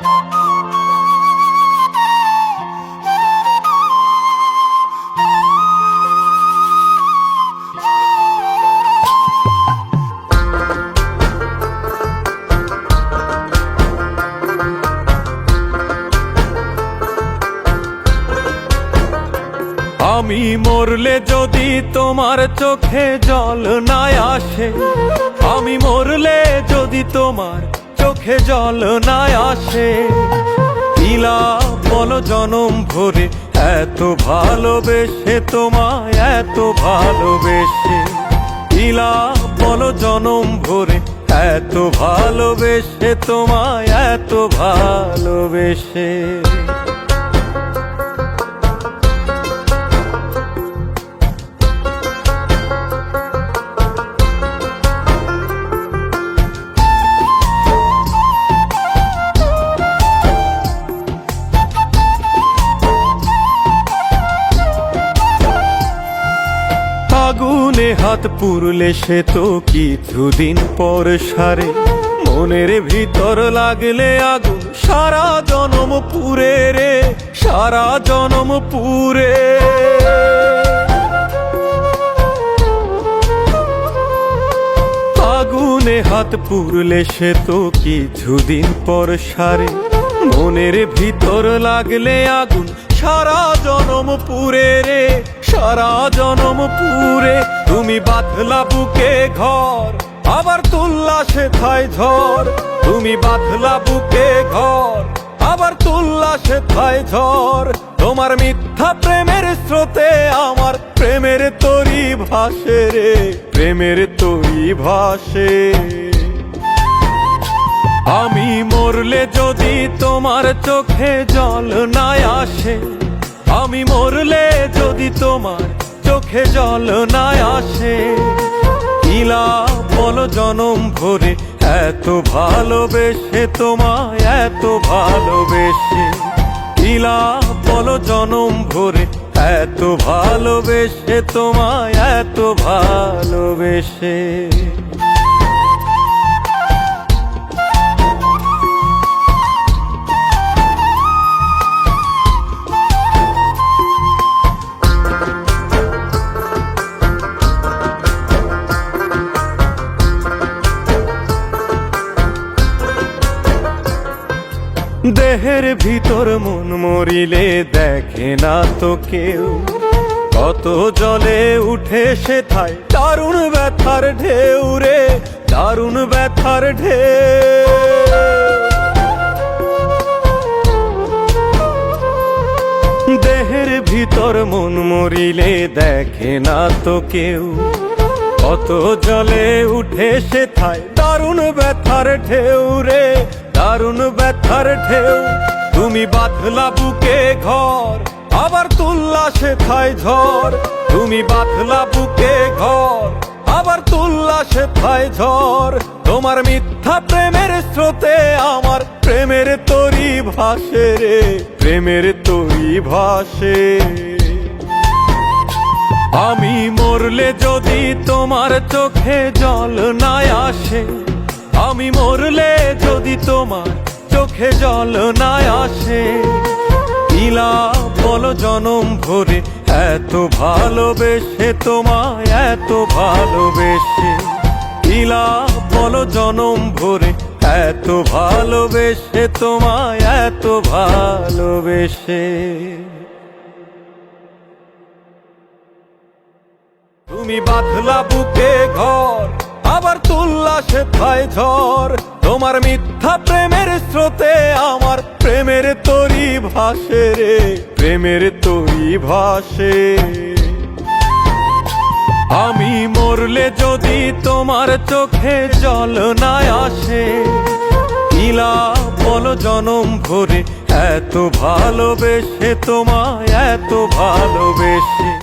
আমি মরলে যদি তোমার চোখে জল না আসে আমি মরলে যদি তোমার চোখে জল নাই আসে। ইলা বলো, জনম ভরে এত ভালোবেসে, তোমায় এত ভালোবেসে। ইলা বলো, জনম ভরে এত ভালোবেসে, তোমায় এত ভালোবেসে। হাত পুরলে সে তো কিছুদিন পর সারে। মনের ভিতর লাগলে আগুন সারা জনম পুরে রে, সারা জনম পুরে আগুনে হাত পুরলে সে তো কিছুদিন পর সারে। মনের ভিতর লাগলে আগুন সারা জনম পুরে রে সারা জনম পুরে তুমি বাঁধলা বুকে ঘর, আবার তুল্লা সে থাই ঝড়। তুমি বাঁধলা বুকে ঘর, আবার তুল্লা সে থাই ঝড়। তোমার মিথ্যা প্রেমের স্রোতে আমার প্রেমের তরি ভাসে রে, প্রেমের তরি ভাসে। আমি মরলে যদি তোমার চোখে জল না আসে আমি মরলে যদি তোমার চোখে জল না আসে ইলা বলো জনম ভরে? এত ভালোবেসে তোমায়, এত ভালোবেসে। ইলা বলো জনম ভরে? এত ভালোবেসে তোমায়, এত ভালোবেসে। দেহের ভিতর মন মরিলে দেখে না তো কেউ। কত জলে উঠে সে থাই দারুণ ব্যথার ঢেউ রে, দারুণ ব্যথার ঢেউ। দেহের ভিতর মন মরিলে দেখে না তো কেউ। কত জলে উঠে সে থাই দারুণ ব্যথার ঢেউ রে দারুণ ব্যথার ঢেউ, তুমি বাঁধলা বুকে ঘর, আবার তুল্লা সে থাই ঝড়। তুমি বাঁধলা বুকে ঘর, আবার তুল্লা সে থাই ঝড়। তোমার মিথ্যা প্রেমের স্রোতে আমার প্রেমের তরি ভাসে রে, প্রেমের তরি ভাসে। আমি মরলে যদি তোমার চোখে জল না আসে আমি মরলে যদি তোমার চোখে জল না আসে। ইলা বলো জনম ভরে, এত ভালোবেসে তোমায়, এত ভালোবেসে। ইলা বলো জনম ভরে, এত ভালোবেসে তোমায়, এত ভালোবেসে। তুমি বাঁধলা বুকে ঘর, আবার তুললা সে ভাই ঝড়। স্রোতে আমার প্রেমের তরি ভাসে রে, প্রেমের তরি ভাসে। আমি মরলে যদি তোমার চোখে জল না আসে, ইলা বলো জনম ভরে এত ভালোবেসে, তোমায় এত ভালোবেসে।